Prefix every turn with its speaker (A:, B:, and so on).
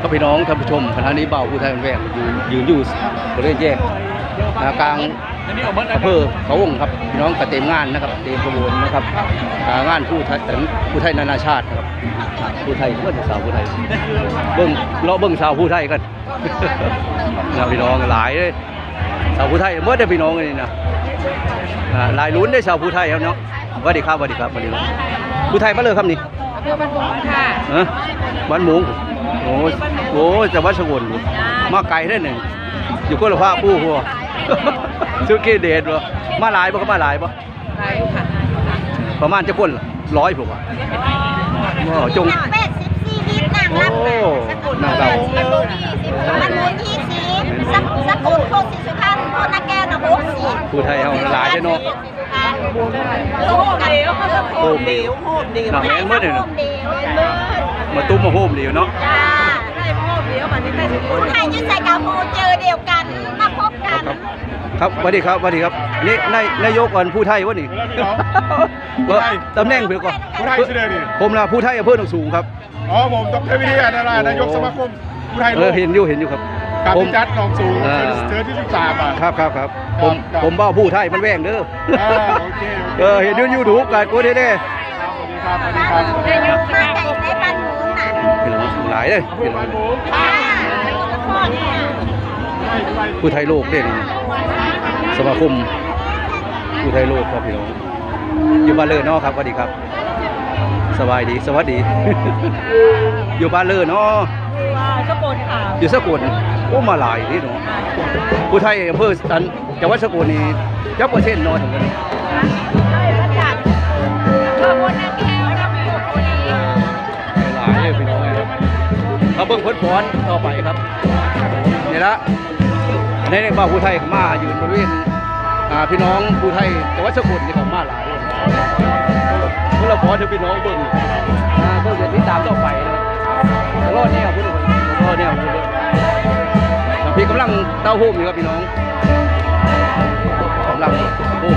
A: ก็พี่น้องท่านผู้ชมขณะนี้เบาผู้ไทยมันแวกยืนยืนอยู่บริเวณแยกอ่ากลางอำเภอเขาวงครับพี่น้องกระเต็มงานนะครับเต็มขบวนนะครับอ่างานผู้ไทยผู้ไทยนานาชาตินะครับผู้ไทยเมื่อสาวผู้ไทยเบิ้งเราะเบิ้งสาวผู้ไทยกันนะพี่น้องหลายเลยสาวผู้ไทยเมื่อได้พี่น้องเลยนะอ่าหลายลุ้นได้สาวผู้ไทยครับเนาะสวัสดีครับสวัสดีครับสวัสดีครับผู้ไทยมาเลยครับนี่
B: อำเภอบ้านบ่อค่ะ
A: ฮะบ้านหมู โอ้ยโอ้ยจะวัดสกุลมาไกลได้หนึ่งอยู่คนละภาคผู้หัวสุกี้เดชบ่มาหลายบ่ก็มาหลายบ่
B: ขายอยู่ค่ะ
A: ประมาณจะคนร้อยผมว่าบ่จง
C: หนังเป็ดสิบสี่วิตหนังรับ
A: โอ้หนังเรา
C: มันมูยี่สิบมันมูยี่สิบสักสักกุลโคตรสิสุพรรณโคตรนาแก้วนะหกสิบ
A: ผู้ไทยเฮาหลายเด้อเนาะ
C: โอ้เดียว
A: โฮมเดียวหนังแม่นเมื่อเด้อเนาะ
C: เดียวเลย
A: มาตุ้มมาโฮมเดียวเนาะ
C: จ้า
B: ได้พ่อเดียวมันนี่ได้สิบค
C: คนนไทยยืนใส่กาโมเจอเดียวกันมาพบกัน
A: ครับสวัสดีครับสวัสดีครับนี่นายนายกก่อนผู้ไทยวะนี่
D: ผู้ไทย
A: ตำแหน่งเพิ่นก่อน
D: ผู้ไทยชื่อเดียวนี่
A: ผมล่ะผู้ไทยอำเภอหนองสูงครับ
D: อ๋อผมดรวิทยานารา
A: โอ้
D: นายกสมาคมผู้ไทย
A: เอ
D: โล
A: อกเห็นอยู่เห็นอยู่ครับ
D: กับ
A: ผม
D: พิจัดหนองสูง
A: อ่า
D: เจอที่สิบสามอะ
A: ครับครับครับผม
D: ครับ
A: ผมเบ้าผู้ไทยมันแว่งเด้อ
D: อ่าโอเคโอเค
A: เออเห็นยูยูทูบกันกูได้เด้
D: ครับสวัสดีครับสวัสดีครับ
C: ห
A: ลายเลยพี่น้อง
C: ค่ะนครเนี่ย
A: ผู้ไทยโลกเด่นสมาคมผู้ไทยโลกครับพี่น้องอยู่บ้านเลิศเนาะครับสวัสดีครับ สบายดีสวัสดี อยู่บ้านเลิศเนาะ
B: สกลค่ะ
A: อยู่สกลโอ้มาหลายนี่เนาะผู้ไทยอำเภออันจังหวัดสกลนี่จักเปอร์เซ็นต์น้อยถึงกัน
B: ได้มาจาก เบิ่
A: งพ้นฟ้อนต่อไปครับนี่ละในในบ้านผู้ไทยมาอยู่บริเวณพี่น้องผู้ไทยจังหวัดสกลนี่เขามาหลายเลยเพื่อเราพอให้พี่น้องเบิ่งอ่าเบิ่งจะติดตามต่อไปนะครับรอดแนวพุ่นรอดแนวพี่กำลังเต้าหู้อยู่ครับพี่น้องกำลังโอ้